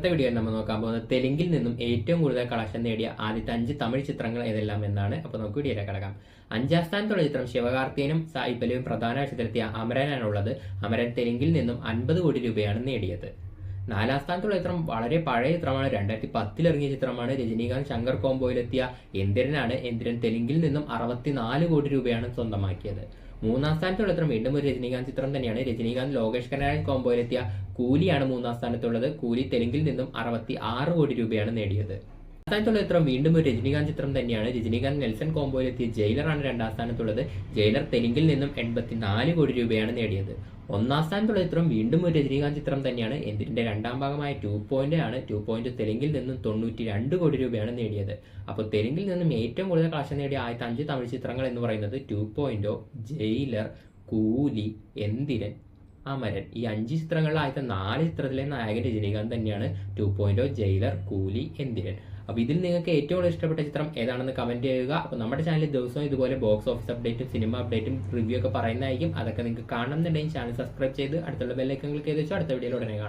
ഇന്നത്തെ വീഡിയോയിൽ നമ്മൾ നോക്കാൻ പോകുന്നത് തെലുങ്കിൽ നിന്നും ഏറ്റവും കൂടുതൽ കളക്ഷൻ നേടിയ ആദ്യത്തെ അഞ്ച് തമിഴ് ചിത്രങ്ങൾ ഏതെല്ലാം എന്നാണ്. അപ്പോൾ നമുക്ക് വീഡിയോയിലേക്ക് കിടക്കാം. അഞ്ചാം സ്ഥാനത്തുള്ള ചിത്രം ശിവകാർത്തിയനും സായിപ്പലും പ്രധാന വേഷത്തിലെത്തിയ അമരനാണുള്ളത്. അമരൻ തെലുങ്കിൽ നിന്നും അൻപത് കോടി രൂപയാണ് നേടിയത്. നാലാം സ്ഥാനത്തുള്ള ചിത്രം വളരെ പഴയ ചിത്രമാണ്. രണ്ടായിരത്തി പത്തിൽ ഇറങ്ങിയ ചിത്രമാണ്. രജനീകാന്ത് ശങ്കർ കോംബോയിലെത്തിയ എന്തിരനാണ്? എന്തിരൻ തെലുങ്കിൽ നിന്നും അറുപത്തിനാല് കോടി രൂപയാണ് സ്വന്തമാക്കിയത്. മൂന്നാം സ്ഥാനത്തുള്ള ചിത്രം വീണ്ടും ഒരു രജനീകാന്ത് ചിത്രം തന്നെയാണ്. രജനീകാന്ത് ലോകേഷ് കനരാജ് കോംബോയിലെത്തിയ കൂലിയാണ് മൂന്നാം സ്ഥാനത്തുള്ളത്. കൂലി തെലുങ്കിൽ നിന്നും അറുപത്തി ആറ് കോടി രൂപയാണ് നേടിയത്. സ്ഥാനത്തുള്ള ചിത്രം വീണ്ടും ഒരു രജനീകാന്ത് ചിത്രം തന്നെയാണ്. രജനീകാന്ത് നെൽസൺ കോംബോയിലെത്തിയ ജയിലറാണ് രണ്ടാം സ്ഥാനത്തുള്ളത്. ജയിലർ തെലുങ്കിൽ നിന്നും എൺപത്തിനാല് കോടി രൂപയാണ് നേടിയത്. ഒന്നാം സ്ഥാനത്തുള്ള ചിത്രം വീണ്ടും ഒരു രജനീകാന്ത് ചിത്രം തന്നെയാണ്. എന്തിന്റെ രണ്ടാം ഭാഗമായ ടു പോയിന്റ് ആണ്. ടു പോയിന്റ് തെലുങ്കിൽ നിന്നും തൊണ്ണൂറ്റി രണ്ട് കോടി രൂപയാണ് നേടിയത്. അപ്പോൾ തെലുങ്കിൽ നിന്നും ഏറ്റവും കൂടുതൽ കാശ് നേടിയ ആദ്യത്തെ അഞ്ച് തമിഴ് ചിത്രങ്ങൾ എന്ന് പറയുന്നത് ടു പോയിന്റോ ജയിലർ കൂലി എന്തിരൻ അമരൻ ഈ അഞ്ച് ചിത്രങ്ങളിൽ ആദ്യത്തെ നാല് ചിത്രത്തിലെ നായകൻ രജനീകാന്ത് തന്നെയാണ്. ടു പോയിന്റോ ജയിലർ കൂലി എന്തിരൻ അപ്പോൾ ഇതിൽ നിങ്ങൾക്ക് ഏറ്റവും കൂടുതൽ ഇഷ്ടപ്പെട്ട ചിത്രം ഏതാണെന്ന് കമന്റ് ചെയ്യുക. അപ്പോൾ നമ്മുടെ ചാനലിൽ ദിവസവും ഇതുപോലെ ബോക്സ് ഓഫീസ് അപ്ഡേറ്റും സിനിമ അപ്ഡേറ്റും റിവ്യൂ ഒക്കെ പറയുന്നതായിരിക്കും. അതൊക്കെ നിങ്ങൾക്ക് കാണണം എന്നുണ്ടെങ്കിൽ ചാനൽ സബ്സ്ക്രൈബ് ചെയ്ത് അടുത്തുള്ള ബെല്ലൈക്കൻ ക്ലിക്ക് ചെയ്ത് വെച്ചാൽ അടുത്ത വീഡിയോയിൽ ഉടനെ കാണാം.